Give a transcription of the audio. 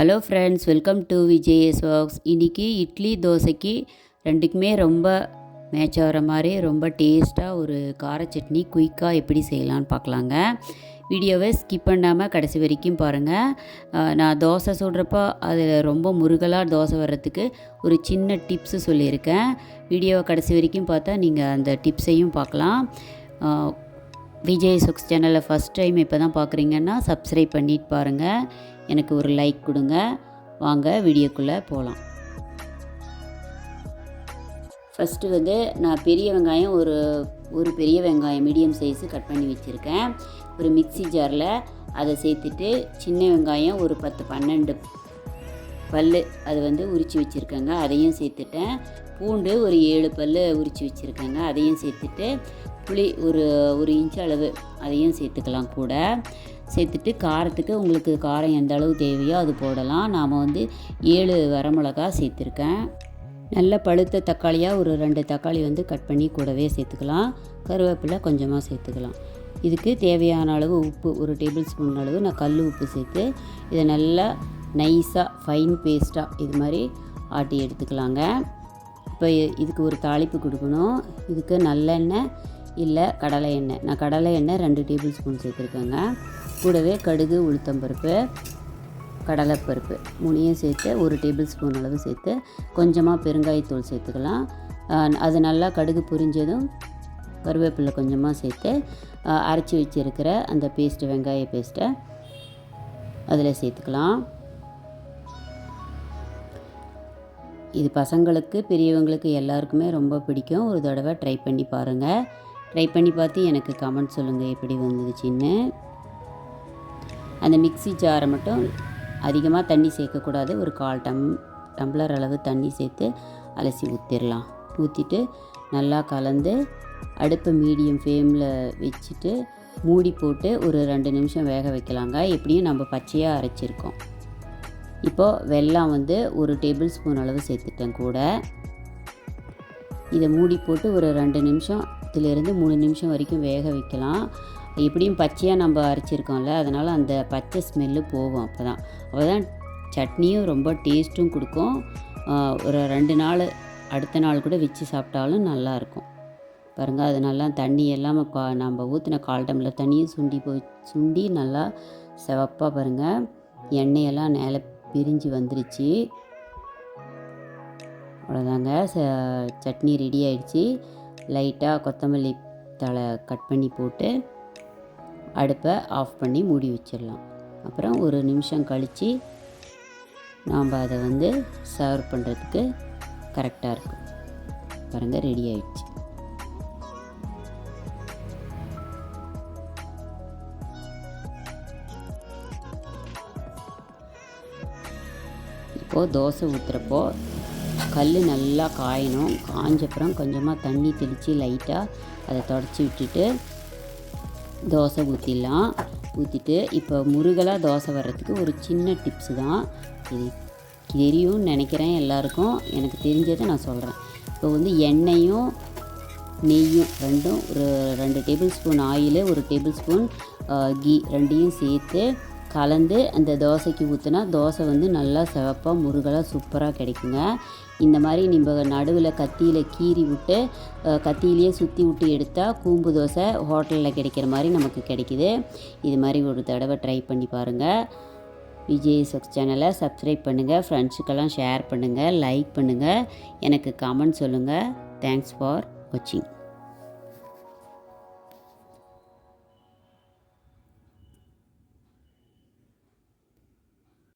Hello friends welcome to VJS walks இன்றைக்கி இட்லி தோசைக்கு ரெண்டுக்குமே ரொம்ப மேட்ச் ஆகிற மாதிரி ரொம்ப டேஸ்ட்டாக ஒரு கார சட்னி குயிக்காக எப்படி செய்யலான்னு பார்க்கலாங்க. வீடியோவை ஸ்கிப் பண்ணாமல் கடைசி வரைக்கும் பாருங்கள் நான் தோசை சுடுறப்போ அது ரொம்ப முருகலாக தோசை வர்றதுக்கு ஒரு சின்ன டிப்ஸு சொல்லியிருக்கேன். வீடியோவை கடைசி வரைக்கும் பார்த்தா நீங்கள் அந்த டிப்ஸையும் பார்க்கலாம். விஜய் சுக்ஸ் சேனலை ஃபஸ்ட் டைம் இப்போ தான் பார்க்குறீங்கன்னா சப்ஸ்கிரைப் பண்ணிட்டு பாருங்கள் எனக்கு ஒரு லைக் கொடுங்க. வாங்க வீடியோக்குள்ளே போகலாம் ஃபஸ்ட்டு வந்து நான் பெரிய வெங்காயம் ஒரு ஒரு பெரிய வெங்காயம் மீடியம் சைஸு கட் பண்ணி வச்சுருக்கேன். ஒரு மிக்ஸி ஜாரில் அதை சேர்த்துட்டு சின்ன வெங்காயம் ஒரு பத்து பன்னெண்டு பல் அது வந்து உரித்து வச்சுருக்கேங்க. அதையும் சேர்த்துட்டேன். பூண்டு ஒரு ஏழு பல் உரித்து வச்சுருக்கேங்க. அதையும் சேர்த்துட்டு புளி ஒரு ஒரு இன்ச் அளவு அதையும் சேர்த்துக்கலாம் கூட. சேர்த்துட்டு காரத்துக்கு உங்களுக்கு காரம் எந்த அளவு தேவையோ அது போடலாம். நாம் வந்து ஏழு வரமிளகா சேர்த்துருக்கேன். நல்ல பழுத்த தக்காளியாக ஒரு ரெண்டு தக்காளி வந்து கட் பண்ணி கூடவே சேர்த்துக்கலாம். கருவேப்பிலை கொஞ்சமாக சேர்த்துக்கலாம். இதுக்கு தேவையான அளவு உப்பு ஒரு டேபிள் ஸ்பூன் அளவு நான் கல் உப்பு சேர்த்து இதை நல்லா நைஸாக ஃபைன் பேஸ்ட்டாக இது மாதிரி ஆட்டி எடுத்துக்கலாங்க. இப்போ இதுக்கு ஒரு தாளிப்பு கொடுக்கணும். இதுக்கு நல்லெண்ணெய் இல்லை கடலை எண்ணெய். நான் கடலை எண்ணெய் ரெண்டு டேபிள் ஸ்பூன் சேர்த்துருக்கேங்க. கூடவே கடுகு உளுத்தம்பருப்பு கடலைப்பருப்பு மூணையும் சேர்த்து ஒரு டேபிள் ஸ்பூன் அளவு சேர்த்து கொஞ்சமாக பெருங்காயத்தூள் சேர்த்துக்கலாம். அது நல்லா கடுகு புரிஞ்சதும் கருவேப்பிலை கொஞ்சமாக சேர்த்து அரைச்சி வச்சுருக்கிற அந்த பேஸ்ட்டு வெங்காய பேஸ்ட்டை அதில் சேர்த்துக்கலாம். இது பசங்களுக்கு பெரியவங்களுக்கு எல்லாருக்குமே ரொம்ப பிடிக்கும். ஒரு தடவை ட்ரை பண்ணி பாருங்கள் ட்ரை பண்ணி பார்த்து எனக்கு கமெண்ட் சொல்லுங்கள் எப்படி வந்துச்சுன்னு அந்த மிக்ஸி ஜாரை மட்டும் அதிகமாக தண்ணி சேர்க்கக்கூடாது. ஒரு கால் டம் டம்ளர் அளவு தண்ணி சேர்த்து அலசி ஊற்றிடலாம் ஊற்றிட்டு நல்லா கலந்து அடுப்பை மீடியம் ஃப்ளேமில் வச்சுட்டு மூடி போட்டு ஒரு ரெண்டு நிமிஷம் வேக வைக்கலாங்க. எப்படியும் நம்ம பச்சையாக அரைச்சிருக்கோம். இப்போது வெல்லம் வந்து ஒரு டேபிள் ஸ்பூன் அளவு சேர்த்துட்டேன் கூட. இதை மூடி போட்டு ஒரு ரெண்டு நிமிஷம் பத்துலேருந்து மூணு நிமிஷம் வரைக்கும் வேக வைக்கலாம். இப்படியும் பச்சையாக நம்ம அரைச்சிருக்கோம்ல அதனால் அந்த பச்சை ஸ்மெல்லு போகும் அப்போ தான் அப்போ தான் சட்னியும் ரொம்ப டேஸ்ட்டும் கொடுக்கும். ஒரு ரெண்டு நாள் அடுத்த நாள் கூட வச்சு சாப்பிட்டாலும் நல்லாயிருக்கும் பாருங்கள் அது நல்லா தண்ணி எல்லாம் கா நம்ம ஊற்றின கால் டம்ளர் தண்ணியும் சுண்டி போய் சுண்டி நல்லா செவப்பாக பாருங்கள் எண்ணெயெல்லாம் மேலே பிரிஞ்சு வந்துருச்சு. அவ்வளோதாங்க ச சட்னி ரெடி ஆயிடுச்சு. லைட்டாக கொத்தமல்லி தழை கட் பண்ணி போட்டு அடுப்பை ஆஃப் பண்ணி மூடி வச்சிடலாம். அப்புறம் ஒரு நிமிஷம் கழித்து நாம் அதை வந்து சர்வ் பண்ணுறதுக்கு கரெக்டாக இருக்கும். பாருங்கள் ரெடி ஆயிடுச்சு. இப்போது தோசை ஊற்றுறப்போ கல் நல்லா காயணும். காஞ்சப்புறம் கொஞ்சமாக தண்ணி தெளித்து லைட்டாக அதை தொடச்சி விட்டுட்டு தோசை ஊற்றிடலாம் ஊற்றிட்டு இப்போ முருகலாக தோசை வர்றதுக்கு ஒரு சின்ன டிப்ஸு தான். இது தெரியும்னு நினைக்கிறேன் எல்லாருக்கும். எனக்கு தெரிஞ்சதை நான் சொல்கிறேன் இப்போ வந்து எண்ணெயும் நெய்யும் ரெண்டும் ஒரு ரெண்டு டேபிள் ஸ்பூன் ஆயில் ஒரு டேபிள் ஸ்பூன் கீ ரெண்டையும் சேர்த்து கலந்து அந்த தோசைக்கு ஊற்றினா தோசை வந்து நல்லா சிவப்பாக முருகலாக சூப்பராக கிடைக்குங்க. இந்த மாதிரி நம்ம நடுவில் கத்தியில் கீறி விட்டு கத்தியிலேயே சுற்றி விட்டு எடுத்தால் கூம்பு தோசை ஹோட்டலில் கிடைக்கிற மாதிரி நமக்கு கிடைக்குது. இது மாதிரி ஒரு தடவை ட்ரை பண்ணி பாருங்கள் விஜய் சக்ஸ் சேனலை சப்ஸ்கிரைப் பண்ணுங்கள் ஃப்ரெண்ட்ஸுக்கெல்லாம் ஷேர் பண்ணுங்கள் லைக் பண்ணுங்கள் எனக்கு கமெண்ட் சொல்லுங்கள் தேங்க்ஸ் ஃபார் வாட்சிங்